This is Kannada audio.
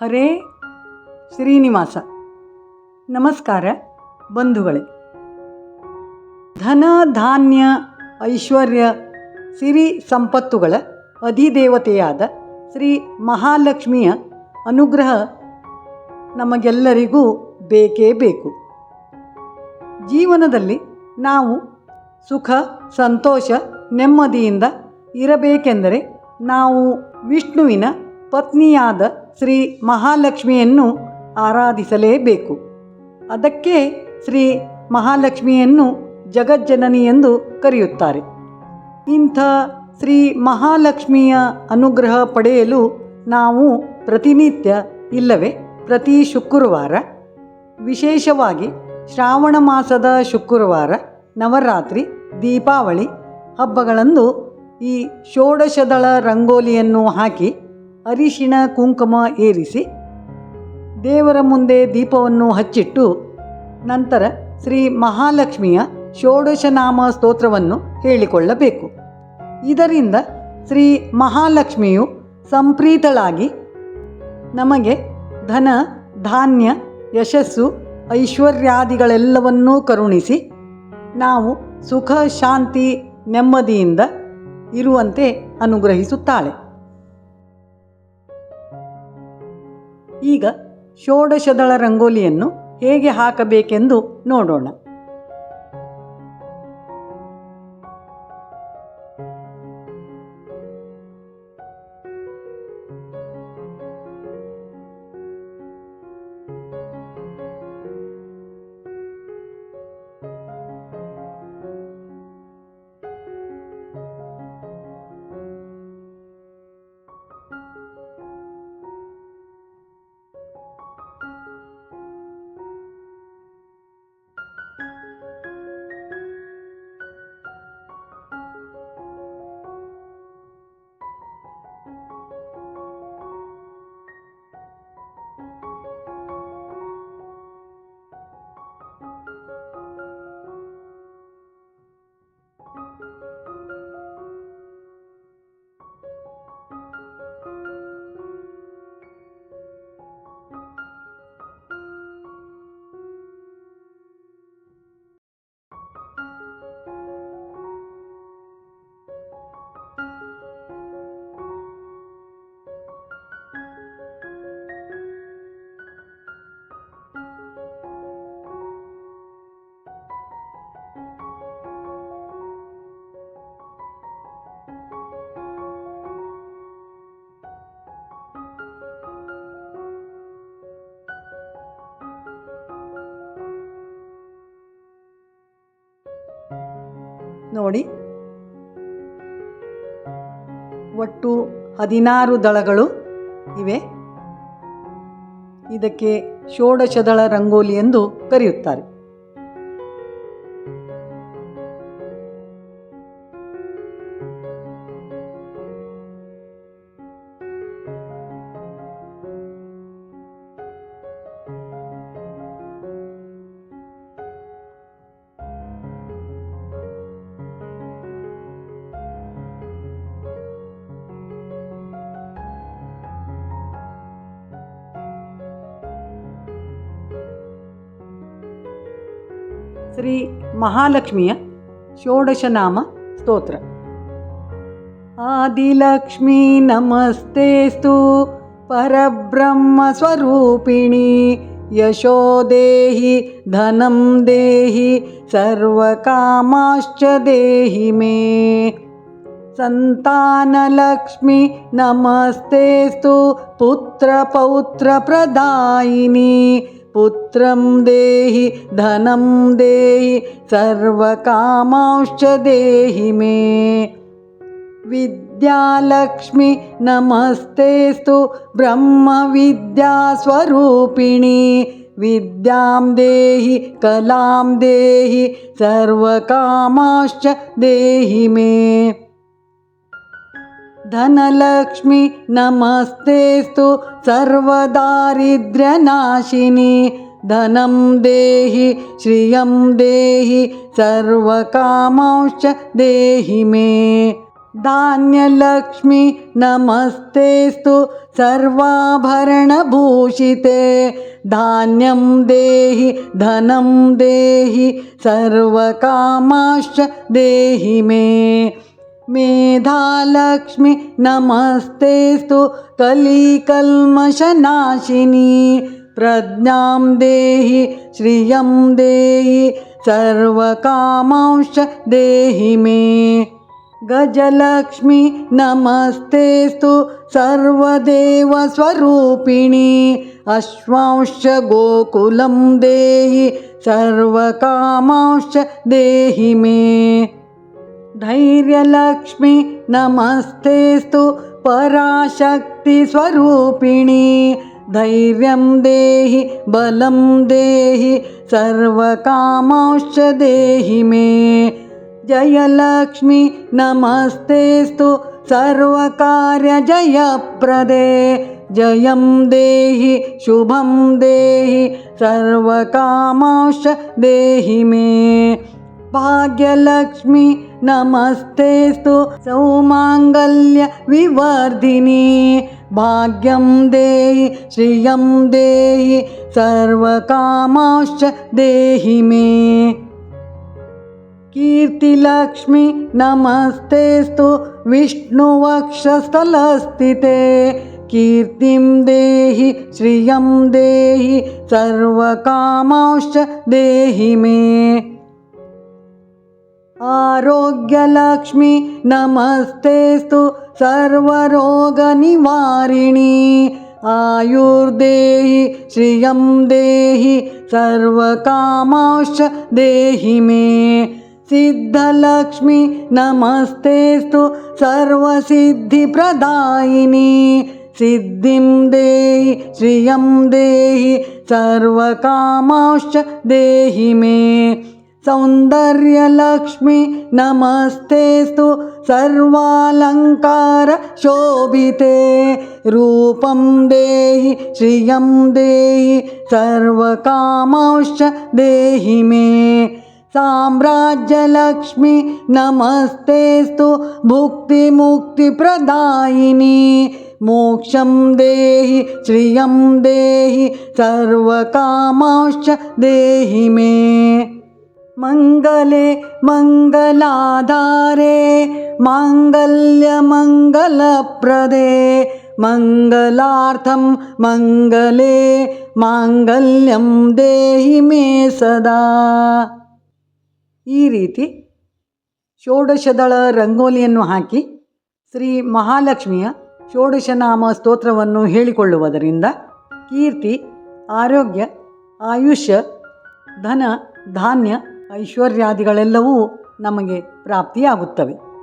ಹರೇ ಶ್ರೀನಿವಾಸ. ನಮಸ್ಕಾರ ಬಂಧುಗಳೇ. ಧನ, ಧಾನ್ಯ, ಐಶ್ವರ್ಯ, ಸಿರಿ ಸಂಪತ್ತುಗಳ ಅಧಿದೇವತೆಯಾದ ಶ್ರೀ ಮಹಾಲಕ್ಷ್ಮಿಯ ಅನುಗ್ರಹ ನಮಗೆಲ್ಲರಿಗೂ ಬೇಕೇ ಬೇಕು. ಜೀವನದಲ್ಲಿ ನಾವು ಸುಖ, ಸಂತೋಷ, ನೆಮ್ಮದಿಯಿಂದ ಇರಬೇಕೆಂದರೆ ನಾವು ವಿಷ್ಣುವಿನ ಪತ್ನಿಯಾದ ಶ್ರೀ ಮಹಾಲಕ್ಷ್ಮಿಯನ್ನು ಆರಾಧಿಸಲೇಬೇಕು. ಅದಕ್ಕೆ ಶ್ರೀ ಮಹಾಲಕ್ಷ್ಮಿಯನ್ನು ಜಗಜ್ಜನನಿ ಎಂದು ಕರೆಯುತ್ತಾರೆ. ಇಂಥ ಶ್ರೀ ಮಹಾಲಕ್ಷ್ಮಿಯ ಅನುಗ್ರಹ ಪಡೆಯಲು ನಾವು ಪ್ರತಿನಿತ್ಯ ಇಲ್ಲವೇ? ಪ್ರತಿ ಶುಕ್ರವಾರ? ವಿಶೇಷವಾಗಿ ಶ್ರಾವಣ ಮಾಸದ ಶುಕ್ರವಾರ, ನವರಾತ್ರಿ, ದೀಪಾವಳಿ ಹಬ್ಬಗಳಂದು ಈ ಷೋಡಶದಳ ರಂಗೋಲಿಯನ್ನು ಹಾಕಿ ಅರಿಶಿಣ ಕುಂಕುಮ ಏರಿಸಿ ದೇವರ ಮುಂದೆ ದೀಪವನ್ನು ಹಚ್ಚಿಟ್ಟು ನಂತರ ಶ್ರೀ ಮಹಾಲಕ್ಷ್ಮಿಯ ಷೋಡಶನಾಮ ಸ್ತೋತ್ರವನ್ನು ಹೇಳಿಕೊಳ್ಳಬೇಕು. ಇದರಿಂದ ಶ್ರೀ ಮಹಾಲಕ್ಷ್ಮಿಯು ಸಂಪ್ರೀತಳಾಗಿ ನಮಗೆ ಧನ, ಧಾನ್ಯ, ಯಶಸ್ಸು, ಐಶ್ವರ್ಯಾದಿಗಳೆಲ್ಲವನ್ನೂ ಕರುಣಿಸಿ ನಾವು ಸುಖ, ಶಾಂತಿ, ನೆಮ್ಮದಿಯಿಂದ ಇರುವಂತೆ ಅನುಗ್ರಹಿಸುತ್ತಾಳೆ. ಈಗ ಷೋಡಶದಳ ರಂಗೋಲಿಯನ್ನು ಹೇಗೆ ಹಾಕಬೇಕೆಂದು ನೋಡೋಣ. ನೋಡಿ. ಒಟ್ಟು ಹದಿನಾರು ದಳಗಳು ಇವೆ. ಇದಕ್ಕೆ ಷೋಡಶದಳ ರಂಗೋಲಿ ಎಂದು ಕರೆಯುತ್ತಾರೆ. श्रीमहालक्ष्म्य षोडशनाम स्तोत्र आदिलक्ष्मी नमस्तेस्तु परब्रह्मस्वरूपिणी यशो देहि धनं देहि सर्वकामाश्च देहि मे सन्तानलक्ष्मि नमस्तेस्तु पुत्रपौत्रप्रदायिनी पुत्रं देहि धनं देहि सर्वकामांश्च देहि मे। विद्यालक्ष्मि नमस्तेस्तु ब्रह्मविद्यास्वरूपिणी। विद्यां देहि कलां देहि सर्वकामाश्च देहि मे धनलक्ष्मि नमस्तेस्तु सर्वदारिद्र्यनाशिनी। धनं देहि श्रियं देहि सर्वकामांश्च देहि मे। धान्यलक्ष्मी नमस्तेस्तु सर्वाभरणभूषिते। धान्यं देहि धनं देहि सर्वकामाश्च देहि मे मेधालक्ष्मि नमस्तेस्तु कलिकल्मषनाशिनी। प्रज्ञां देहि श्रियं देहि सर्वकामांश्च देहि मे। गजलक्ष्मि नमस्तेस्तु सर्वदेवस्वरूपिणी। अश्वांश्च गोकुलं देहि सर्वकामांश्च देहि मे धैर्यलक्ष्मि नमस्तेस्तु पराशक्तिस्वरूपिणी धैर्यं देहि, बलं देहि सर्वकामांश्च देहि मे। जयलक्ष्मि नमस्तेस्तु सर्वकार्यजयप्रदे जयं देहि, शुभं देहि सर्वकामांश्च देहि मे। भाग्यलक्ष्मि नमस्तेस्तु सौमाङ्गल्यविवर्धिनी भाग्यं देहि श्रियं देहि सर्वकामांश्च देहि मे। कीर्तिलक्ष्मि नमस्तेस्तु विष्णुवक्षस्थलस्थिते। कीर्तिं देहि श्रियं देहि सर्वकामांश्च देहि मे आरोग्यलक्ष्मि, नमस्तेस्तु सर्वरोगनिवारिणी। आयुर्देहि, श्रियं देहि, सर्वकामांश्च देहि मे। सिद्धलक्ष्मि, नमस्तेस्तु सर्वसिद्धिप्रदायिनी। सिद्धिं देहि, श्रियं देहि, सर्वकामांश्च देहि मे। सौन्दर्यलक्ष्मि नमस्तेस्तु सर्वालङ्कारशोभिते रूपं देहि, श्रियं देहि, सर्वकामांश्च देहि मे। साम्राज्यलक्ष्मि नमस्तेस्तु भुक्तिमुक्तिप्रदायिनी। मोक्षं देहि, श्रियं देहि, सर्वकामांश्च देहि मे। मङ्गले मङ्गलाधारे माङ्गल्यमङ्गलप्रदे मङ्गलार्थं मङ्गले माङ्गल्यं ದೇಹಿ ಮೇ ಸದಾ ಈ ರೀತಿ ಷೋಡಶದಳ ರಂಗೋಲಿಯನ್ನು ಹಾಕಿ ಶ್ರೀ ಮಹಾಲಕ್ಷ್ಮಿಯ ಷೋಡಶನಾಮ ಸ್ತೋತ್ರವನ್ನು ಹೇಳಿಕೊಳ್ಳುವುದರಿಂದ ಕೀರ್ತಿ ಆರೋಗ್ಯ ಆಯುಷ್ಯ ಧನ ಧಾನ್ಯ ಐಶ್ವರ್ಯಾದಿಗಳೆಲ್ಲವೂ ನಮಗೆ ಪ್ರಾಪ್ತಿಯಾಗುತ್ತವೆ.